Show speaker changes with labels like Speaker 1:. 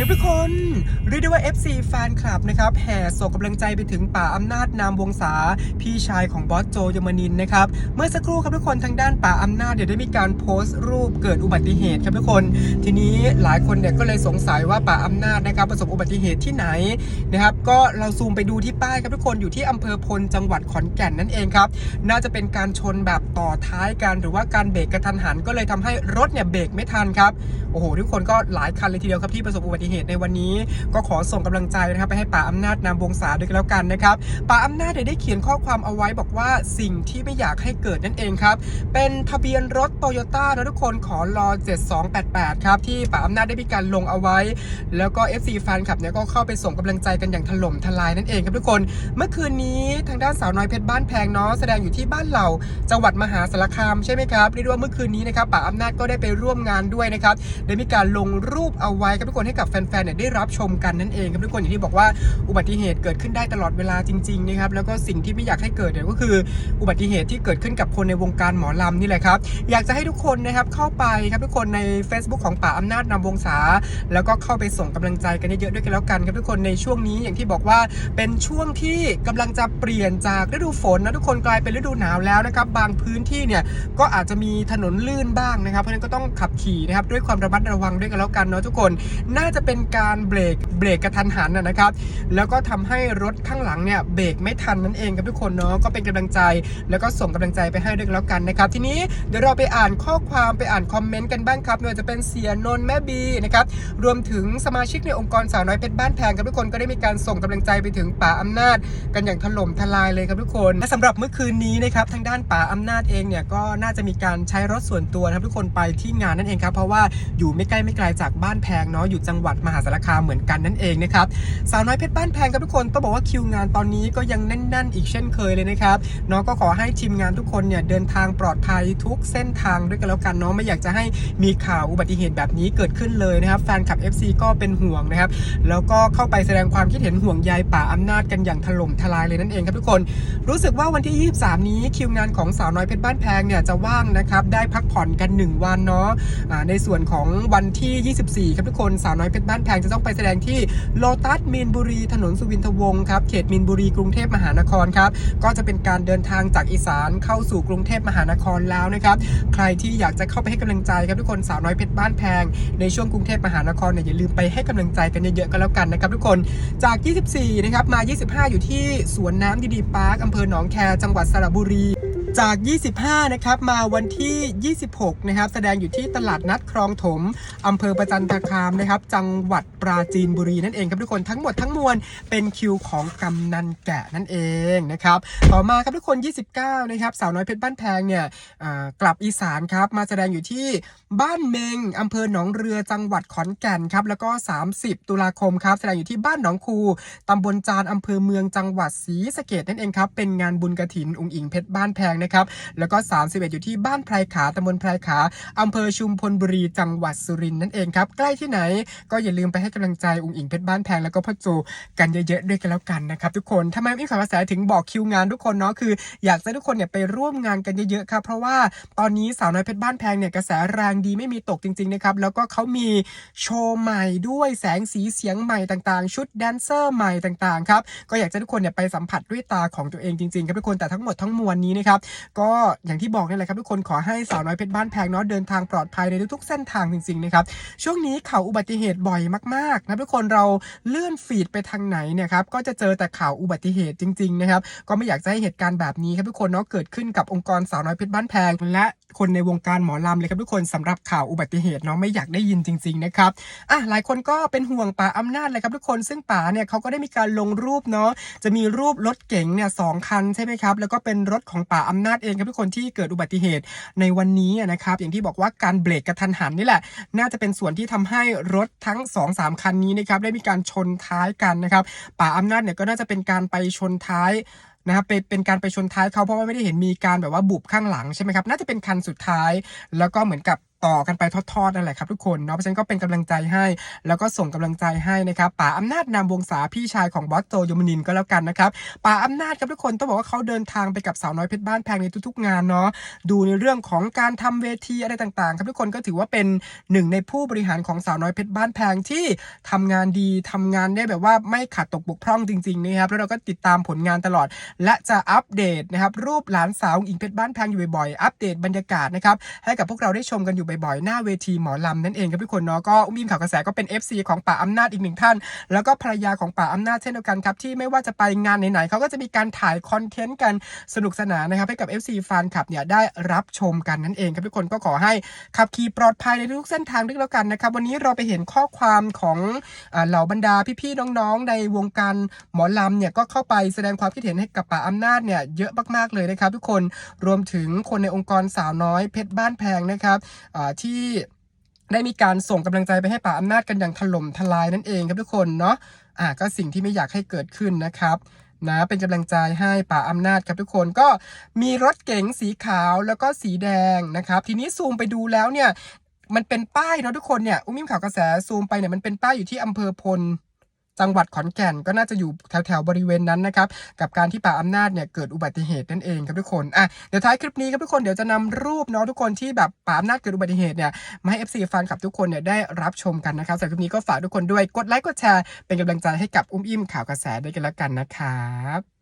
Speaker 1: ดีทุกคนเรียกได้ว่า FC แฟนคลับนะครับแห่ส่งกำลังใจไปถึงป่าอำนาจนามวงศาพี่ชายของบอสโจยมนินนะครับเมื่อสักครู่ครับทุกคนทางด้านป่าอำนาจเดี๋ยวได้มีการโพสต์รูปเกิดอุบัติเหตุครับทุกคน ทีนี้หลายคนเนี่ยก็เลยสงสัยว่าป่าอำนาจนะครับประสบอุบัติเหตุที่ไหนนะครับก็เราซูมไปดูที่ป้ายครับทุกคนอยู่ที่อำเภอพลจังหวัดขอนแก่นนั่นเองครับน่าจะเป็นการชนแบบต่อท้ายกันหรือว่าการเบรกกระทันหันก็เลยทำให้รถเนี่ยเบรกไม่ทันครับโอ้โหทุกคนก็หลายคันเลยทีเดียวครับที่ประสบอุบัติเหตุในวันนี้ ก็ขอส่งกำลังใจนะครับไปให้ป่าอำนาจนามวงศาด้วยกันแล้วกันนะครับป่าอำนาจได้เขียนข้อความเอาไว้บอกว่าสิ่งที่ไม่อยากให้เกิดนั่นเองครับ เป็นทะเบียนรถโตโยต้านะทุกคนขอรอ 7288 ครับ ที่ป่าอำนาจได้มีการลงเอาไว้ แล้วก็ FC แฟนคลับเนี่ยก็เข้าไปส่งกำลังใจกันอย่างถล่มทลายนั่นเองครับทุกคน เมื่อคืนนี้ทางด้านสาวน้อยเพชรบ้านแพงเนาะแสดงอยู่ที่บ้านเหล่าจังหวัดมหาสารคามใช่ไหมครับเรียกว่าเมื่อคืนนี้นะครับป่าอำนาจก็ได้ไปร่วมงานด้วยนะครับได้มีการลงรูปเอาไว้ครับทุกคนให้กับแฟฟนๆเนี่ยได้รับชมกันนั่นเองครับทุกคนอย่างที่บอกว่าอุบัติเหตุเกิดขึ้นได้ตลอดเวลาจริงๆนะครับแล้วก็สิ่งที่ไม่อยากให้เกิดเนี่ยก็คืออุบัติเหตุที่เกิดขึ้นกับคนในวงการหมอลำนี่แหละครับอยากจะให้ทุกคนนะครับเข้าไปครับทุกคนใน Facebook ของป่าอำนาจนำวงศาแล้วก็เข้าไปส่งกำลังใจกันเยอะๆด้วยกันแล้วกันครับทุกคนในช่วงนี้อย่างที่บอกว่าเป็นช่วงที่กำลังจะเปลี่ยนจากฤดูฝนนะทุกคนกลายเป็นฤดูหนาวแล้วนะครับบางพื้นที่เนี่ยก็อาจจะมีถนนลื่นบ้างนะครับ เพราะฉะนั้นก็ต้องขับขี่นะครับด้วยความระมัดระวังด้วยกันแล้วกันเนาะทุกคนน่าจะเป็น็นการเบรกเบรกกระทันหันนะครับ แล้วก็ทำให้รถข้างหลังเนี่ยเบรกไม่ทันนั่นเองครับทุกคนเนาะก็เป็นกำลังใจ แล้วก็ส่งกำลังใจไปให้ด้วยแล้วกันนะครับ ทีนี้เดี๋ยวเราไปอ่านข้อความไปอ่านคอมเมนต์กันบ้างครับไม่ว่าจะเป็นเสียนนแม่บีนะครับรวมถึงสมาชิกในองค์กรสาวน้อยเพชรบ้านแพงครับทุกคนก็ได้มีการส่งกำลังใจไปถึงป่าอำนาจ กันอย่างถล่มทลายเลยครับทุกคนและสำหรับเมื่อคืนนี้นะครับทางด้านป่าอำนาจเองเนี่ยก็น่าจะมีการใช้รถส่วนตัวนะครับทุกคนไปที่งานนั่นเองครับเพราะว่าอยู่ไม่ใกล้ไม่ไกลจากบ้านแพงเนาะอยู่จังหวัดมหาสารคามเหมือนกันนั่นเองนะครับสาวน้อยเพชรบ้านแพงครับทุกคนต้องบอกว่าคิวงานตอนนี้ก็ยังแน่น ๆ อีกเช่นเคยเลยนะครับเนาะก็ขอให้ทีมงานทุกคนเนี่ยเดินทางปลอดภัยทุกเส้นทางด้วยกันแล้วกันเนาะไม่อยากจะให้มีข่าวอุบัติเหตุแบบนี้เกิดขึ้นเลยนะครับแฟนคลับ FC ก็เป็นห่วงนะครับแล้วก็เข้าไปแสดงความคิดเห็นห่วงใยป่าอำนาจกันอย่างถล่มทลายเลยนั่นเองครับทุกคน รู้สึกว่าวันที่ 23 นี้คิวงานของสาวน้อยเพชรบ้านแพงเนี่ยจะว่างนะครับได้พักผ่อนกัน 1 วันเนาะในส่วนของวันที่ 24 ครับทุกคนสาวน้อยเพชรบ้านแพงจะต้องไปแสดงที่โลตัสมีนบุรี ถนนสุวินทวงศ์ครับเขตมีนบุรีกรุงเทพมหานครครับก็จะเป็นการเดินทางจากอีสานเข้าสู่กรุงเทพมหานครแล้วนะครับใครที่อยากจะเข้าไปให้กำลังใจครับทุกคนสาวน้อยเพชรบ้านแพง ในช่วงกรุงเทพมหานครเนี่ยอย่าลืมไปให้กำลังใจกันเยอะๆกันแล้วกันนะครับทุกคนจาก 24 นะครับมา 25 อยู่ที่สวนน้ำดีๆพาร์คอำเภอหนองแคจังหวัดสระบุรี จาก 25 นะครับ มาวันที่ 26 นะครับ แสดงอยู่ที่ตลาดนัดคลองถม อำเภอประจันตคามนะครับ จังหวัดปราจีนบุรีนั่นเองครับทุกคน ทั้งหมดทั้งมวลเป็นคิวของกำนันแกะนั่นเองนะครับ ต่อมาครับทุกคน 29 นะครับ สาวน้อยเพชรบ้านแพงเนี่ยกลับอีสานครับ มาแสดงอยู่ที่บ้านเมงอำเภอหนองเรือ จังหวัดขอนแก่นครับ แล้วก็ 30 ตุลาคมครับ แสดงอยู่ที่บ้านหนองคูตำบลจานอำเภอเมือง จังหวัดศรีสะเกดนั่นเองครับ เป็นงานบุญกระถินองค์อิงเพชรบ้านแพงนะครับ แล้วก็ 31 อยู่ที่บ้านไพรขาตำบลไพรขาอำเภอชุมพลบุรีจังหวัดสุรินทร์นั่นเองครับ ใกล้ที่ไหนก็อย่าลืมไปให้กำลังใจองค์อิงเพชรบ้านแพงแล้วก็พ่อจูกันเยอะๆด้วยกันแล้วกันนะครับทุกคนทำไมไม่ขอกระแสถึงบอกคิวงานทุกคนเนาะคือ อยากให้ทุกคนเนี่ยไปร่วมงานกันเยอะๆครับเพราะว่าตอนนี้สาวน้อยเพชรบ้านแพงเนี่ยกระแสแรงดีไม่มีตกจริงๆนะครับแล้วก็เขามีโชว์ใหม่ด้วยแสงสีเสียงใหม่ต่างๆ ชุดแดนเซอร์ใหม่ต่างๆครับก็อยากจะให้ทุกคนเนี่ยไปสัมผัสด้วยตาของตัวเองจริงๆครับทุกคนแต่ทั้งหมดทั้งมวลนี้นะครับก็อย่างที่บอกนี่แหละครับทุกคนขอให้สาวน้อยเพชรบ้านแพงเนาะเดินทางปลอดภัยในทุกๆเส้นทางจริงๆนะครับช่วงนี้ข่าวอุบัติเหตุบ่อยมากๆนะทุกคนเราเลื่อนฟีดไปทางไหนเนี่ยครับก็จะเจอแต่ข่าวอุบัติเหตุจริงๆนะครับก็ไม่อยากจะให้เหตุการณ์แบบนี้ครับทุกคนเนาะเกิดขึ้นกับองค์กรสาวน้อยเพชรบ้านแพงและ คนในวงการหมอลำเลยครับทุกคนสำหรับข่าวอุบัติเหตุเนาะไม่อยากได้ยินจริง ๆ นะครับอะหลายคนก็เป็นห่วงป่าอำนาจเลยครับทุกคนซึ่งป่าเนี่ยเขาก็ได้มีการลงรูปเนาะจะมีรูปรถเก๋งเนี่ยสองคันใช่ไหมครับแล้วก็เป็นรถของป่าอำนาจเองครับทุกคนที่เกิดอุบัติเหตุในวันนี้นะครับอย่างที่บอกว่าการเบรกกระทันหันนี่แหละ น่าจะเป็นส่วนที่ทำให้รถทั้ง2 3คันนี้นะครับได้มีการชนท้ายกันนะครับป่าอำนาจเนี่ยก็น่าจะเป็นการไปชนท้าย นะครับไปเป็นการไปชนท้ายเขาเพราะว่าไม่ได้เห็นมีการแบบว่าบุบข้างหลังใช่ไหมครับน่าจะเป็นคันสุดท้าย แล้วก็เหมือนกับ ต่อกันไปทอดๆนั่นแหละครับทุกคนเนาะเพราะฉะนั้นก็เป็นกำลังใจให้ แล้วก็ส่งกำลังใจให้นะครับป๋าอำนาจนามวงศาพี่ชายของบอสโจยมนินก็แล้วกันนะครับป๋าอำนาจครับทุกคนต้องบอกว่าเขาเดินทางไปกับสาวน้อยเพชรบ้านแพงในทุกๆงานเนาะดูในเรื่องของการทำเวทีอะไรต่างๆ ครับทุกคนก็ถือว่าเป็นหนึ่งในผู้บริหารของสาวน้อยเพชรบ้านแพงที่ทำงานดีทำงานได้แบบว่าไม่ขาดตกบกพร่องจริงๆนะครับแล้วเราก็ติดตามผลงานตลอด และจะอัปเดตนะครับรูปหลานสาวอิงเพชรบ้านแพงอยู่บ่อยๆอัปเดตบรรยากาศนะครับให้กับพวกเราได้ชมกันอยู่บ่อยๆ หน้าเวทีหมอลำนั่นเองครับทุกคนเนาะก็อุ้มอิมข่าวกระแสก็เป็น FC ของป่าอำนาจอีกหนึ่งท่าน แล้วก็ภรรยาของป่าอำนาจเช่นเดียวกันครับที่ไม่ว่าจะไปงานไหนๆเขาก็จะมีการถ่ายคอนเทนต์กันสนุกสนานนะครับให้กับ FC แฟนคลับเนี่ยได้รับชมกันนั่นเองครับทุกคนก็ขอให้ขับขี่ปลอดภัยในทุกเส้นทางด้วยแล้วกันนะครับวันนี้เราไปเห็นข้อความของเหล่าบรรดาพี่ๆน้องๆ ในวงการหมอลำเนี่ยก็เข้าไปแสดงความคิดเห็นให้กับป่าอำนาจเนี่ยเยอะมากๆเลยนะครับทุกคนรวมถึงคนในองค์กรสาวน้อยเพชรบ้านแพงนะครับที่ได้มีการส่งกำลังใจไปให้ป่าอำนาจกันอย่างถล่มทลายนั่นเองครับทุกคนเนาะอ่าก็สิ่งที่ไม่อยากให้เกิดขึ้นนะครับนะเป็นกำลังใจให้ป่าอำนาจครับทุกคนก็มีรถเก๋งสีขาวแล้วก็สีแดงนะครับ ทีนี้ซูมไปดูแล้วเนี่ยมันเป็นป้ายเนาะทุกคนเนี่ยอุ้มมิมข่าวกระแสซูมไปเนี่ยมันเป็นป้ายอยู่ที่อำเภอพล จังหวัดขอนแก่นก็น่าจะอยู่แถวๆบริเวณนั้นนะครับกับการที่ป่าอำนาจเนี่ยเกิดอุบัติเหตุนั่นเองครับทุกคนอะเดี๋ยวท้ายคลิปนี้ครับทุกคนเดี๋ยวจะนำรูปเนาะทุกคนที่แบบป่าอำนาจเกิดอุบัติเหตุเนี่ยมาให้ FC แฟนคลับทุกคนเนี่ยได้รับชมกันนะครับสำหรับคลิปนี้ก็ฝากทุกคนด้วยกดไลค์กดแชร์เป็นกำลังใจให้กับอุ้มอิ่มข่าวกระแสด้วยกันแล้วกันนะครับ